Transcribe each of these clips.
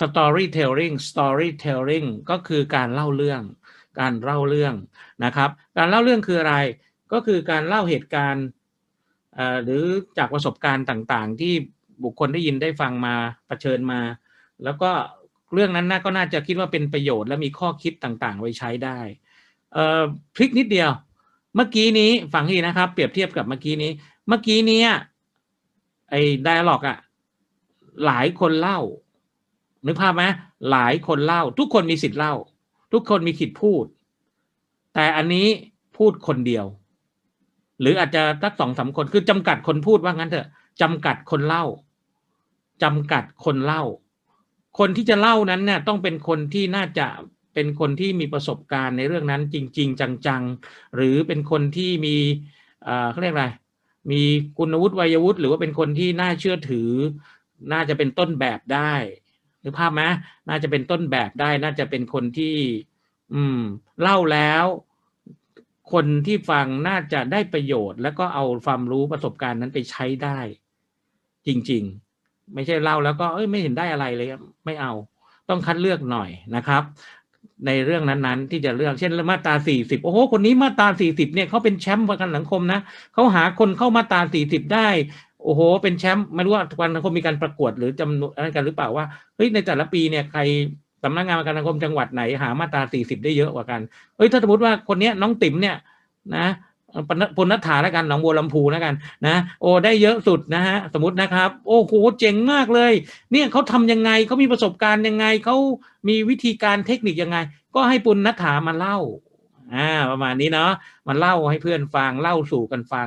storytelling storytelling ก็คือการเล่าเรื่อง การเล่าเรื่องนะครับ การเล่าเรื่องคืออะไร ก็คือการเล่าเหตุการณ์หรือจากประสบการณ์ต่างๆ ที่บุคคลได้ยินได้ฟังมาเผชิญมา แล้วก็เรื่องนั้นน่าก็น่าจะคิดว่าเป็นประโยชน์และมีข้อคิดต่างๆ ไว้ใช้ได้พลิกนิดเดียว เมื่อกี้นี้ฟังดีนะครับ เปรียบเทียบกับเมื่อกี้นี้ เมื่อกี้นี้ไอ้ไดอะล็อกอะหลายคนเล่า นึกภาพไหมหลายคนเล่า ทุกคนมีสิทธิ์เล่า ทุกคนมีสิทธิ์พูด แต่อันนี้พูดคนเดียว หรืออาจจะสักสองสามคนคือจำกัดคนพูดว่างั้นเถอะจำกัดคนเล่าจำกัดคนเล่า คนที่จะเล่านั้นเนี่ยต้องเป็นคนที่น่าจะเป็นคนที่มีประสบการณ์ในเรื่องนั้นจริง ๆ จังๆ หรือเป็นคนที่มีเอ่อเขาเรียกอะไร มีคุณวุฒิวัยวุฒิหรือว่าเป็นคนที่น่าเชื่อถือ น่าจะเป็นต้นแบบได้ นึกภาพไหมน่าจะเป็นต้นแบบได้ น่าจะเป็นคนที่ อืม เล่าแล้ว คนที่ฟังน่าจะได้ประโยชน์ แล้วก็เอาความรู้ประสบการณ์นั้นไปใช้ได้ จริง ๆ ไม่ใช่เล่าแล้วก็เอ้ยไม่เห็นได้อะไรเลยไม่เอา ต้องคัดเลือกหน่อยนะครับ ในเรื่องนั้นๆ ที่จะเลือกเช่นมาตราสี่สิบโอ้โหคนนี้มาตราสี่สิบเนี่ยเขาเป็นแชมป์ประกันสังคมนะเขาหาคนเข้ามาตราสี่สิบได้ โอ้โห เป็นแชมป์ไม่รู้ว่าประกันสังคมมีการประกวดหรือจำนวนอะไรกันหรือเปล่าว่าเฮ้ยในแต่ละปีเนี่ยใครสำนักงานประกันสังคมจังหวัดไหนหามาตราสี่สิบได้เยอะกว่ากันเฮ้ยถ้าสมมติว่าคนเนี้ยน้องติ๋มเนี่ยนะปนพลนัฐาแล้วกันหนองบัวลำพูแล้วกันนะโอ้ได้เยอะสุดนะฮะสมมตินะครับ โอ้โหเจ๋งมากเลย เนี่ยเขาทำยังไงเขามีประสบการณ์ยังไงเขามีวิธีการเทคนิคยังไง ก็ให้ปุณณัฐามาเล่าอ่าประมาณนี้เนาะมันเล่าให้เพื่อนฟังเล่าสู่กันฟัง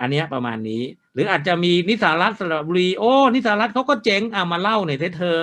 อันเนี้ยประมาณนี้ หรืออาจจะมีนิสารัตสระบุรีโอ้นิสารัตเขาก็เจ๋งอ่ามาเล่าหน่อยเถอะเธอ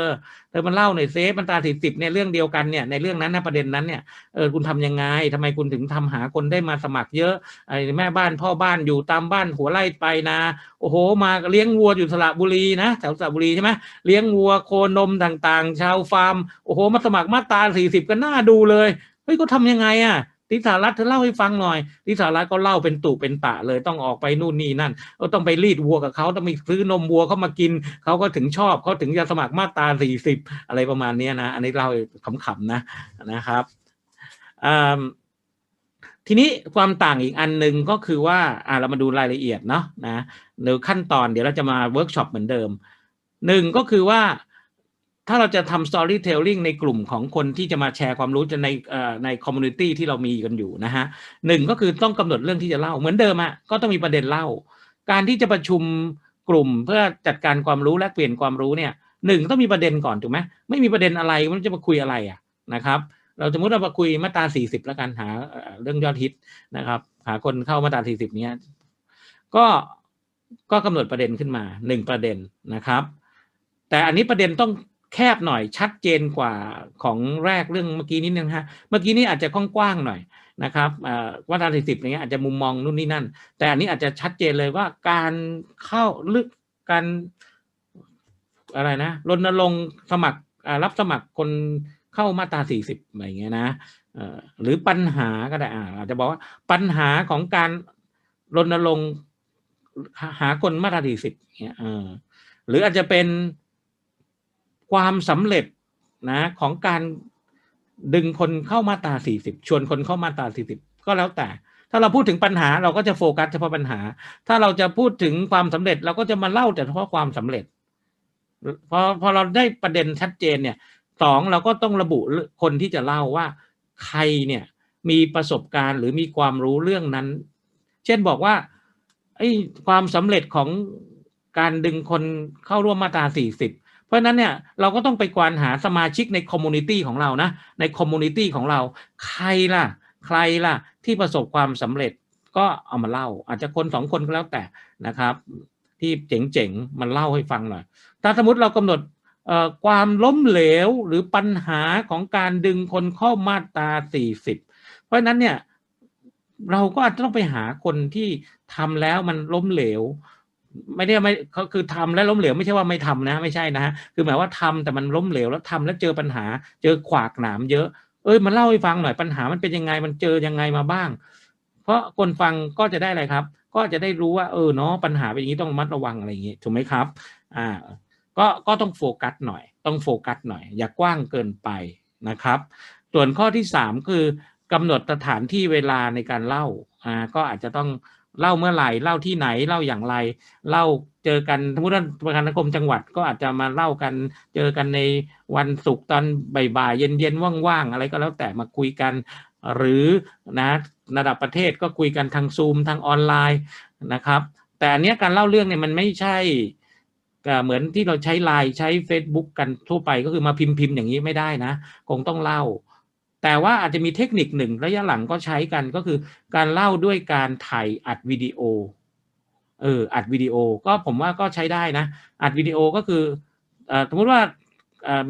เธอมาเล่าหน่อยเซฟมันตาสี่สิบเนี่ยเรื่องเดียวกันเนี่ยในเรื่องนั้นนะประเด็นนั้นเนี่ยเออคุณทำยังไงทำไมคุณถึงทำหาคนได้มาสมัครเยอะไอ้แม่บ้านพ่อบ้านอยู่ตามบ้านหัวไร่ไปนาโอ้โห มาเลี้ยงวัวอยู่สระบุรีนะแถวสระบุรีใช่ไหมเลี้ยงวัวโคนมต่างๆ ชาวฟาร์มโอ้โหมาสมัครมาตาสี่สิบก็น่าดูเลยเฮ้ยก็ทำยังไงอะ ทิสารัตน์เธอเล่าให้ฟังหน่อยทิสารัตน์ก็เล่าเป็นตุเป็นตะเลยต้องออกไปนู่นนี่นั่นก็ต้องไปรีดวัวกับเขาต้องไปซื้อนมวัวเขามากินเขาก็ถึงชอบเขาถึงจะสมัครมาตราสี่สิบอะไรประมาณนี้นะอันนี้เล่าขำๆนะนะครับทีนี้ความต่างอีกอันหนึ่งก็คือว่าอ่าเรามาดูรายละเอียดเนาะนะหรือขั้นตอนเดี๋ยวเราจะมาเวิร์กช็อปเหมือนเดิมหนึ่งก็คือว่า ถ้าเราจะทำ storytelling ในกลุ่มของคนที่จะมาแชร์ความรู้จะในเอ่อใน community ที่เรามีกันอยู่นะฮะหนึ่งก็คือต้องกำหนดเรื่องที่จะเล่าเหมือนเดิมอะก็ต้องมีประเด็นเล่า การที่จะประชุมกลุ่มเพื่อจัดการความรู้และเปลี่ยนความรู้เนี่ยหนึ่งต้องมีประเด็นก่อนถูกไหมไม่มีประเด็นอะไรมันจะมาคุยอะไรอะนะครับ เราสมมติเรามาคุยมาตราสี่สิบแล้วกันหาเรื่องยอดฮิตนะครับ หาคนเข้ามาตราสี่สิบเนี้ยก็ก็กำหนดประเด็นขึ้นมาหนึ่งประเด็นนะครับ แต่อันนี้ประเด็นต้อง แคบหน่อยชัดเจนกว่าของแรกเรื่องเมื่อกี้นิดนึงฮะเมื่อกี้นี้อาจจะกว้างๆหน่อยนะครับว่าตราสี่สิบอย่างเงี้ยอาจจะมุมมองนู่นนี่นั่น แต่อันนี้อาจจะชัดเจนเลยว่าการเข้าลึกการอะไรนะรณรงค์สมัครรับสมัครคนเข้ามาตราสี่สิบอะไรเงี้ยนะหรือปัญหาก็ได้อาจจะบอกว่าปัญหาของการรณรงค์หาคนมาตราสี่สิบเงี้ยหรืออาจจะเป็น ความสำเร็จนะของการดึงคนเข้ามาตาสี่สิบชวนคนเข้ามาตาสี่สิบก็แล้วแต่ ถ้าเราพูดถึงปัญหาเราก็จะโฟกัสเฉพาะปัญหา ถ้าเราจะพูดถึงความสำเร็จเราก็จะมาเล่าแต่เฉพาะความสำเร็จพอพอเราได้ประเด็นชัดเจนเนี่ยสองเราก็ต้องระบุคนที่จะเล่าว่าใครเนี่ยมีประสบการณ์หรือมีความรู้เรื่องนั้น เช่นบอกว่าไอ้ความสำเร็จของการดึงคนเข้าร่วมมาตราสี่สิบ เพราะนั้นเนี่ยเราก็ต้องไปกวานหาสมาชิกในคอมมูนิตี้ของเรานะในคอมมูนิตี้ของเราใครล่ะ ใครล่ะที่ประสบความสำเร็จก็เอามาเล่า อาจจะคนสองคนก็แล้วแต่นะครับ ที่เจ๋งๆมันเล่าให้ฟังหน่อยถ้าสมมติเรากำหนดเอ่อความล้มเหลวหรือปัญหาของการดึงคนเข้ามาตราสี่สิบเพราะนั้นเนี่ยเราก็อาจจะต้องไปหาคนที่ทำแล้วมันล้มเหลว ไม่ได้ไม่เขาคือทำแล้วล้มเหลวไม่ใช่ว่าไม่ทำนะ ไม่ใช่นะฮะคือหมายว่าทำแต่มันล้มเหลวแล้วทำแล้วเจอปัญหา เจอขวากหนามเยอะเอ้ยมันเล่าให้ฟังหน่อยปัญหามันเป็นยังไงมันเจอยังไงมาบ้าง เพราะคนฟังก็จะได้อะไรครับ ก็จะได้รู้ว่าเออเนาะปัญหาเป็นอย่างนี้ต้องระมัดระวังอะไรอย่างนี้ถูกไหมครับ อ่า ก็ก็ต้องโฟกัสหน่อย ต้องโฟกัสหน่อย อย่ากว้างเกินไปนะครับ ส่วนข้อที่สามคือกำหนดสถานที่เวลาในการเล่าอ่าก็อาจจะต้อง เล่าเมื่อไหร่เล่าที่ไหนเล่าอย่างไร เล่าเจอกันสมมติว่าประกันสังคมจังหวัดก็อาจจะมาเล่ากัน เจอกันในวันศุกร์ตอนบ่ายๆเย็นๆว่างๆอะไรก็แล้วแต่มาคุยกัน หรือนะระดับประเทศก็คุยกันทางซูมทางออนไลน์นะครับ แต่อันนี้การเล่าเรื่องเนี่ยมันไม่ใช่เหมือนที่เราใช้ไลน์ใช้ Facebook กันทั่วไปก็คือมาพิมพ์พิมพ์อย่างนี้ไม่ได้นะ คงต้องเล่า แต่ว่าอาจจะมีเทคนิคหนึ่งระยะหลังก็ใช้กันก็คือการเล่าด้วยการถ่ายอัดวิดีโอเอออัดวิดีโอก็ผมว่าก็ใช้ได้นะอัดวิดีโอก็คือสมมติว่า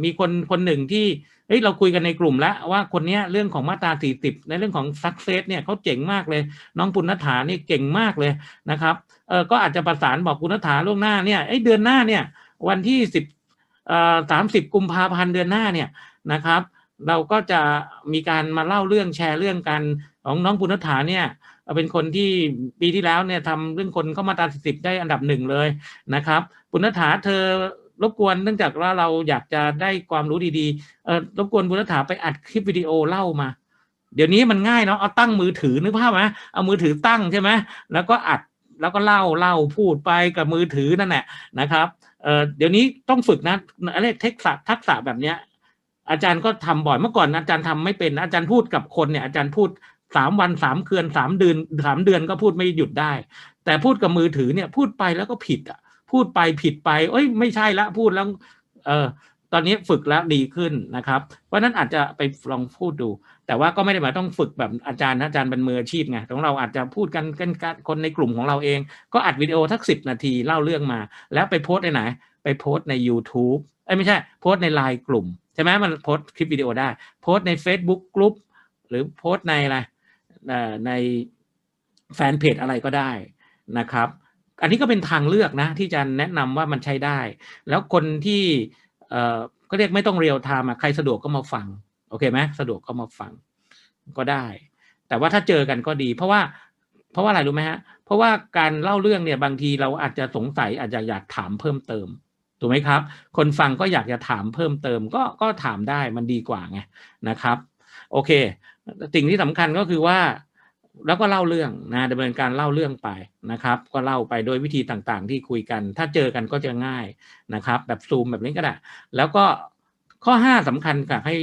มีคนคนหนึ่งที่เฮ้ยเราคุยกันในกลุ่มแล้วว่าคนเนี้ยเรื่องของมาตรา40ในเรื่องของ success เนี่ยเขาเจ๋งมากเลย น้องปุณณฐานี่เก่งมากเลยนะครับเออก็อาจจะประสานบอกปุณณฐาล่วงหน้าเนี่ยเอ้เดือนหน้าเนี่ยวันที่10เอ่อ30กุมภาพันธ์เดือนหน้าเนี่ยนะครับ เราก็จะมีการมาเล่าเรื่องแชร์เรื่องกันของน้องปุณณฐาเนี่ยเป็นคนที่ปีที่แล้วเนี่ยทำเรื่องคนเข้ามาตราสิบได้อันดับหนึ่งเลยนะครับปุณณฐาเธอรบกวนเนื่องจากว่าเราอยากจะได้ความรู้ดีๆเออรบกวนปุณณฐาไปอัดคลิปวิดีโอเล่ามา เดี๋ยวนี้มันง่ายเนาะเอาตั้งมือถือนึกภาพไหมเอามือถือตั้งใช่ไหมแล้วก็อัดแล้วก็เล่าเล่าพูดไปกับมือถือนั่นแหละนะครับเเดี๋ยวนี้ต้องฝึกนะอะไรเทคนิคทักษะแบบเนี้ย อาจารย์ก็ทำบ่อยเมื่อก่อน อาจารย์ทำไม่เป็น อาจารย์พูดกับคนเนี่ยอาจารย์พูดสามวันสามคืนสามเดือนสามเดือนก็พูดไม่หยุดได้ แต่พูดกับมือถือเนี่ยพูดไปแล้วก็ผิดอะ พูดไปผิดไป เอ้ยไม่ใช่ละพูดแล้ว เออตอนนี้ฝึกแล้วดีขึ้นนะครับเพราะนั้นอาจจะไปลองพูดดู แต่ว่าก็ไม่ได้หมายต้องฝึกแบบอาจารย์นะอาจารย์เป็นมืออาชีพไงของเราอาจจะพูดกันกันคนในกลุ่มของเราเอง ก็อัดวิดีโอทักสิบนาทีเล่าเรื่องมา แล้วไปโพสต์ในไหน ไปโพสต์ใน YouTube เอ้ยไม่ใช่โพสต์ในไลน์กลุ่ม ใช่ไหมมันโพสคลิปวิดีโอได้ โพสใน Facebook กลุ่มหรือโพสในอะไรในแฟนเพจอะไรก็ได้นะครับ อันนี้ก็เป็นทางเลือกนะ ที่จะแนะนำว่ามันใช้ได้ แล้วคนที่เออก็เรียกไม่ต้องเรียลไทม์ใครสะดวกก็มาฟัง โอเคไหมสะดวกก็มาฟังก็ได้ แต่ว่าถ้าเจอกันก็ดี เพราะว่าเพราะว่าอะไรรู้ไหมฮะ เพราะว่าการเล่าเรื่องเนี่ยบางทีเราอาจจะสงสัยอาจจะอยากถามเพิ่มเติม ถูกไหมครับ คนฟังก็อยากจะถามเพิ่มเติมก็ก็ถามได้มันดีกว่าไงนะครับ โอเค สิ่งที่สำคัญก็คือว่า แล้วก็เล่าเรื่องนะดำเนินการเล่าเรื่องไปนะครับ ก็เล่าไปโดยวิธีต่างๆ ที่คุยกัน ถ้าเจอกันก็จะง่ายนะครับ แบบซูมแบบนี้ก็ได้ แล้วก็ข้อห้าสำคัญกับให้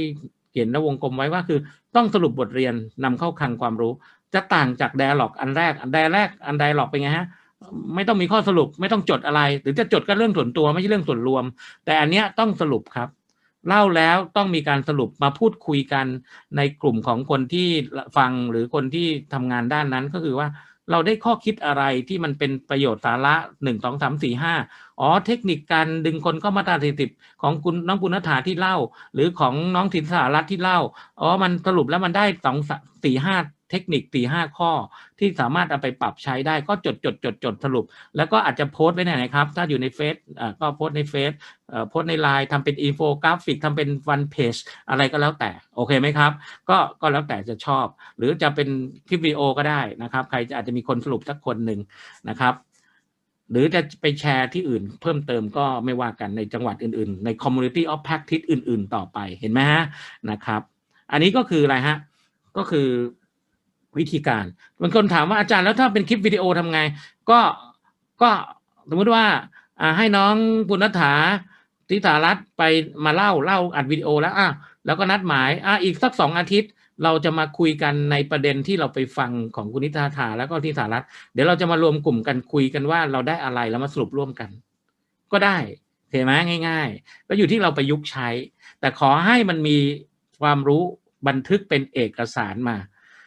เขียนในวงกลมไว้ว่าคือต้องสรุปบทเรียนนำเข้าคลังความรู้ จะต่างจากไดอะล็อกอันแรก อันไดแรกอันไดอะล็อกเป็นไงฮะ ไม่ต้องมีข้อสรุป ไม่ต้องจดอะไร หรือจะจดก็เรื่องส่วนตัวไม่ใช่เรื่องส่วนรวม แต่อันเนี้ยต้องสรุปครับ เล่าแล้วต้องมีการสรุปมาพูดคุยกันในกลุ่มของคนที่ฟังหรือคนที่ทำงานด้านนั้นก็คือว่าเราได้ข้อคิดอะไรที่มันเป็นประโยชน์สาระหนึ่งสองสามสี่ห้าอ๋อ เทคนิคการดึงคนเข้ามาตราสี่สิบของคุณน้องปุณณฐาที่เล่า หรือของน้องถินสารัตที่เล่า อ๋อ มันสรุปแล้วมันได้สองสี่ห้า เทคนิคสี่ห้าข้อ ที่สามารถเอาไปปรับใช้ได้ก็จดจดจดจดสรุป แล้วก็อาจจะโพสต์ไว้ไหนครับ ถ้าอยู่ในเฟซก็โพสต์ในเฟซโพสต์ในไลน์ทำเป็นอินโฟกราฟิกทำเป็นวันเพจอะไรก็แล้วแต่ โอเคไหมครับ ก็ก็แล้วแต่จะชอบ หรือจะเป็นคลิปวิดีโอก็ได้นะครับ ใครอาจจะมีคนสรุปสักคนหนึ่งนะครับหรือจะไปแชร์ที่อื่นเพิ่มเติมก็ไม่ว่ากันในจังหวัดอื่นๆ ใน community of practice อื่น ๆ ต่อไปเห็นไหมฮะนะครับ อันนี้ก็คืออะไรฮะ ก็คือ วิธีการบางคนถามว่าอาจารย์แล้วถ้าเป็นคลิปวิดีโอทำไง ก็ก็สมมติว่าให้น้องปุณณฐาทิสารัตไปมาเล่าเล่าอัดวิดีโอแล้วอะแล้วก็นัดหมายอะอีกสักสองอาทิตย์ เราจะมาคุยกันในประเด็นที่เราไปฟังของคุณนิตาถาแล้วก็ทิสารัตเดี๋ยวเราจะมารวมกลุ่มกันคุยกันว่าเราได้อะไรแล้วมาสรุปร่วมกัน ก็ได้เห็นไหมง่าย ๆ ก็อยู่ที่เราประยุกต์ใช้ แต่ขอให้มันมีความรู้บันทึกเป็นเอกสารมา